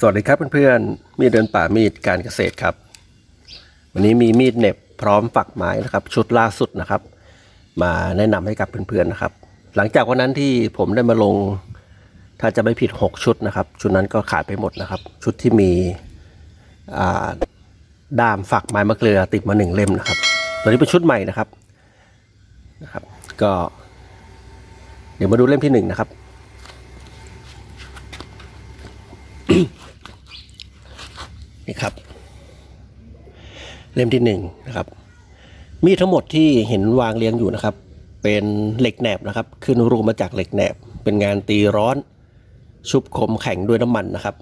สวัสดีครับเพื่อนๆ มีดเดินป่ามีดการเกษตรครับ วันนี้มีมีดเน็บพร้อมฝักไม้นะครับ ชุดล่าสุดนะครับ มาแนะนำให้กับเพื่อนๆนะครับ หลังจากวันนั้นที่ผมได้มาลง ถ้าจะไม่ผิด 6 ชุดนะครับ ชุดนั้นก็ขายไปหมดนะครับ ชุดที่มีด้ามฝักไม้มะเกลือติดมาหนึ่งเล่มนะครับตัวนี้เป็นชุดใหม่นะครับนะครับ ก็ เดี๋ยวมาดูเล่มที่หนึ่งนะครับ นี่ครับ เล่มที่หนึ่งนะครับ มีดทั้งหมดที่เห็นวางเรียงอยู่นะครับ เป็นเหล็กแหนบนะครับ ขึ้นรูปมาจากเหล็กแหนบ เป็นงานตีร้อน ชุบคมแข็งด้วยน้ำมันนะครับ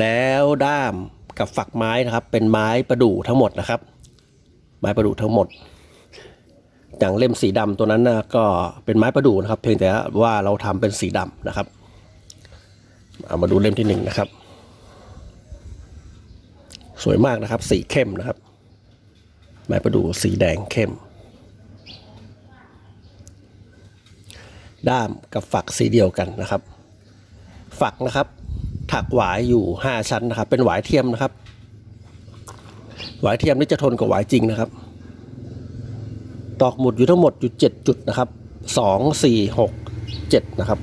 แล้วด้ามกับฝักไม้นะครับ เป็นไม้ประดู่ทั้งหมดนะครับ ไม้ประดู่ทั้งหมด อย่างเล่มสีดำตัวนั้นนะก็เป็นไม้ประดู่นะครับ เพียงแต่ว่าเราทำเป็นสีดำนะครับ เอามาดูเล่มที่หนึ่งนะครับ สวยมากนะครับ สีเข้มนะครับไม้ประดู่สีแดงเข้ม ด้ามกับฝักสีเดียวกันนะครับ ฝักนะครับ ถักหวายอยู่ 5 ชั้นนะครับ เป็นหวายเทียมนะครับ หวายเทียมนี่จะทนกับหวายจริงนะครับ ตอกหมุดอยู่ทั้งหมดอยู่ 7 จุดนะครับ 2 4 6 7 นะครับ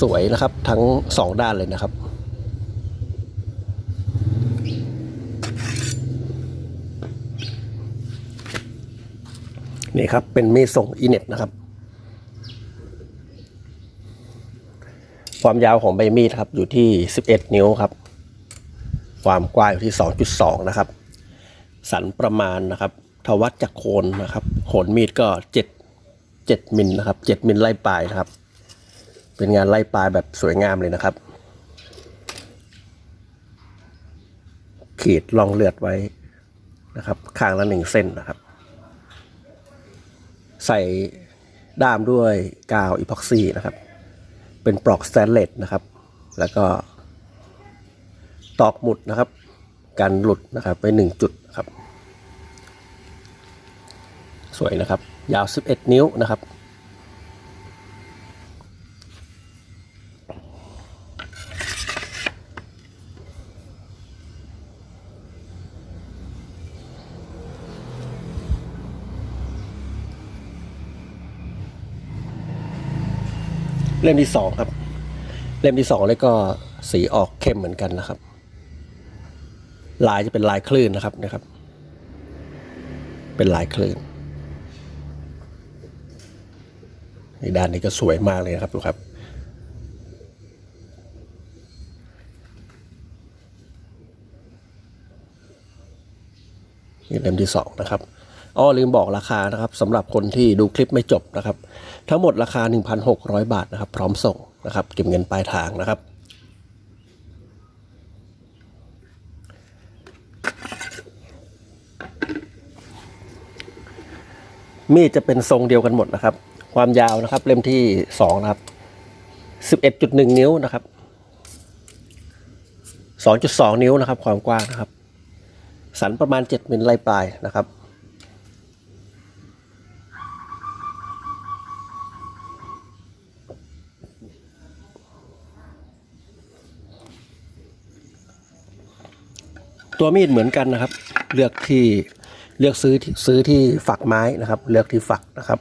สวยนะครับ ทั้งสองด้านเลยนะครับ นี่ครับ เป็นมีดส่งอีเน็ตนะครับ ความยาวของใบมีดครับ อยู่ที่ 11 นิ้วครับ ความกว้างอยู่ที่ 2.2 นะครับ สันประมาณนะครับทวัดจากโคนนะครับ โคนมีดก็ 7 7มิลนะครับ 7มิลไล่ปลายนะครับ เป็นงานไล่ปลาแบบสวยงามเลยนะครับ ขีดรองเลือดไว้นะครับ ข้างละหนึ่งเส้นนะครับ ใส่ด้ามด้วยกาวอีพ็อกซี่นะครับ เป็นปลอกสแตนเลสนะครับ แล้วก็ตอกหมุดนะครับ กันหลุดนะครับไปหนึ่งจุดครับ สวยนะครับ ยาว 11 นิ้วนะครับ เล่มที่สองครับ เล่มที่สองเลยก็สีออกเข้มเหมือนกันนะครับ ลายจะเป็นลายคลื่นนะครับนะครับ เป็นลายคลื่นในด้านนี้ก็สวยมากเลยนะครับดูครับ นี่เล่มที่สองนะครับ อ้อลืมบอกราคานะครับสำหรับคนที่ดูคลิปไม่จบนะครับ ทั้งหมดราคา 1,600 บาทนะครับ พร้อมส่งนะครับ เก็บเงินปลายทางนะครับ มีดจะเป็นทรงเดียวกันหมดนะครับ ความยาวนะครับ เล่มที่สองนะครับ 11.1 นิ้วนะครับ 2.2 นิ้วนะครับ ความกว้างนะครับ สันประมาณ 7มิลไลปลายนะครับ ตัวมีดเหมือนกันนะครับ เลือกที่เลือกซื้อซื้อที่ฝักไม้นะครับ เลือกที่ฝักนะครับ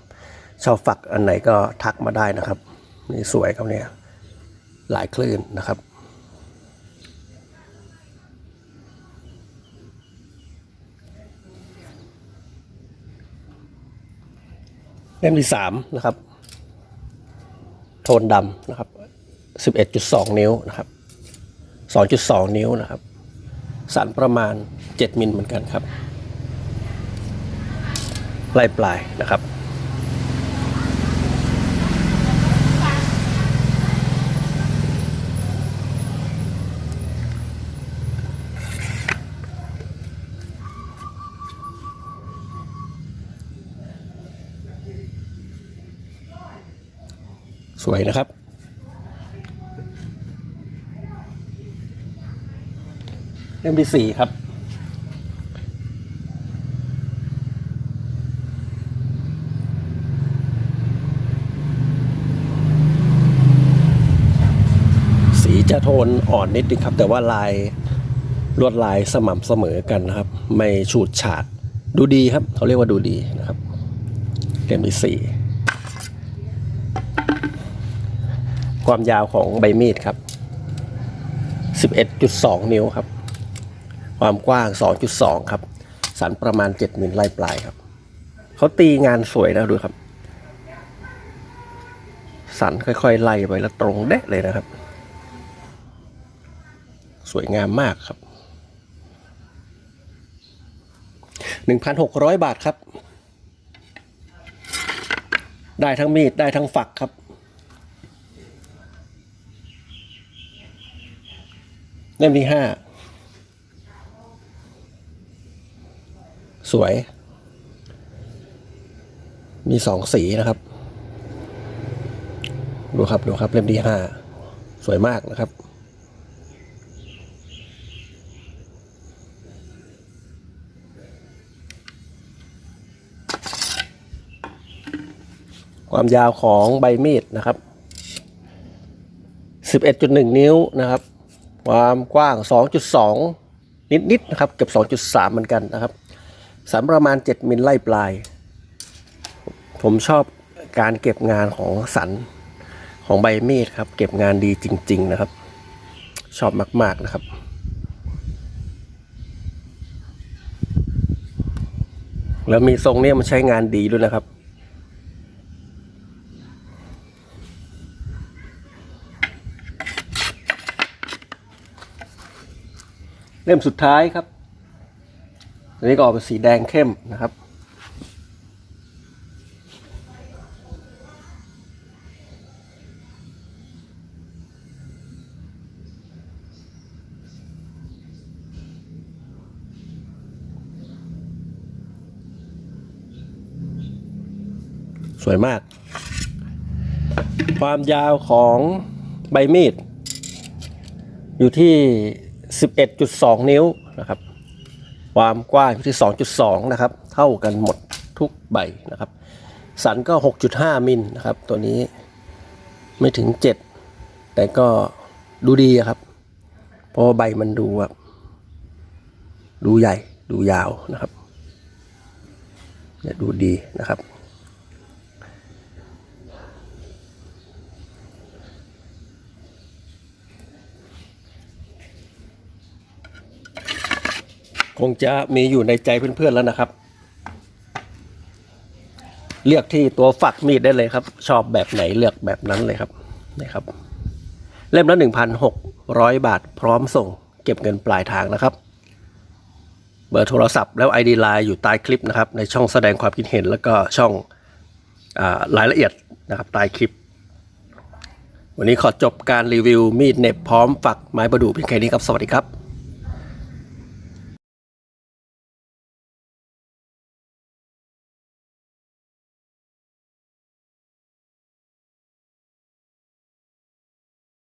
ชอบฝักอันไหนก็ทักมาได้นะครับนี่สวยครับเนี่ยหลายคลื่นนะครับเล่มที่สามนะครับ โทนดำนะครับ 11.2 นิ้วนะครับ 2.2 นิ้วนะครับ สันประมาณ 7 มิลเหมือนกันครับไล่ปลายนะครับ สวยนะครับ เล่มที่สี่ครับ สีจะโทนอ่อนนิดนึงครับ แต่ว่าลายลวดลายสม่ำเสมอกันนะครับ ไม่ฉูดฉาดดูดีครับ เขาเรียกว่าดูดีนะครับเล่มที่สี่ความยาวของใบมีดครับ 11.2 นิ้วครับ ความกว้าง 2.2 ครับ สันประมาณ 7มิลไล่ปลายครับ เขาตีงานสวยนะดูครับ สันค่อยๆ ไล่ไปแล้วตรงเดะเลยนะครับ สวยงามมากครับ 1,600 บาทครับ ได้ทั้งมีดได้ทั้งฝักครับเล่มที่ห้า สวย มีสองสีนะครับ ดูครับดูครับเล่มที่ห้าสวยมากนะครับ ความยาวของใบมีดนะครับ 11.1 นิ้วนะครับ ความกว้าง 2.2 นิดๆนะครับ เกือบ 2.3 เหมือนกันนะครับ สันประมาณ 7 มิลไล่ปลาย ผมชอบการเก็บงานของสันของใบมีดครับ เก็บงานดีจริง ๆ นะครับ ชอบมาก ๆนะครับ แล้วมีทรงเนี้มันใช้งานดีด้วยนะครับเล่มสุดท้ายครับ อันนี้ก็ออกเป็นสีแดงเข้มนะครับ สวยมาก ความยาวของใบมีด อยู่ที่ 11.2 นิ้วนะครับ ความกว้างอยู่ที่ 2.2 นะครับ เท่ากันหมดทุกใบนะครับ สันก็ 6.5 มิลนะครับ ตัวนี้ไม่ถึง 7 แต่ก็ดูดีครับ เพราะใบมันดูแบบดูใหญ่ดูยาวนะครับเนี่ยดูดีนะครับ งจะมีอยู่ในใจเพื่อนๆแล้วนะครับ เลือกที่ตัวฝักมีดได้เลยครับ ชอบแบบไหนเลือกแบบนั้นเลยครับนี่ครับ เล่มละ 1,600 บาทพร้อมส่ง เก็บเงินปลายทางนะครับ เบอร์โทรศัพท์แล้ว ID Line อยู่ใต้คลิปนะครับ ในช่องแสดงความคิดเห็น แล้วก็ช่องอรายละเอียดนะครับใต้คลิป วันนี้ขอจบการรีวิวมีดเน็บพร้อมฝักไม้ประดู่เพียงแค่นี้ครับ สวัสดีครับ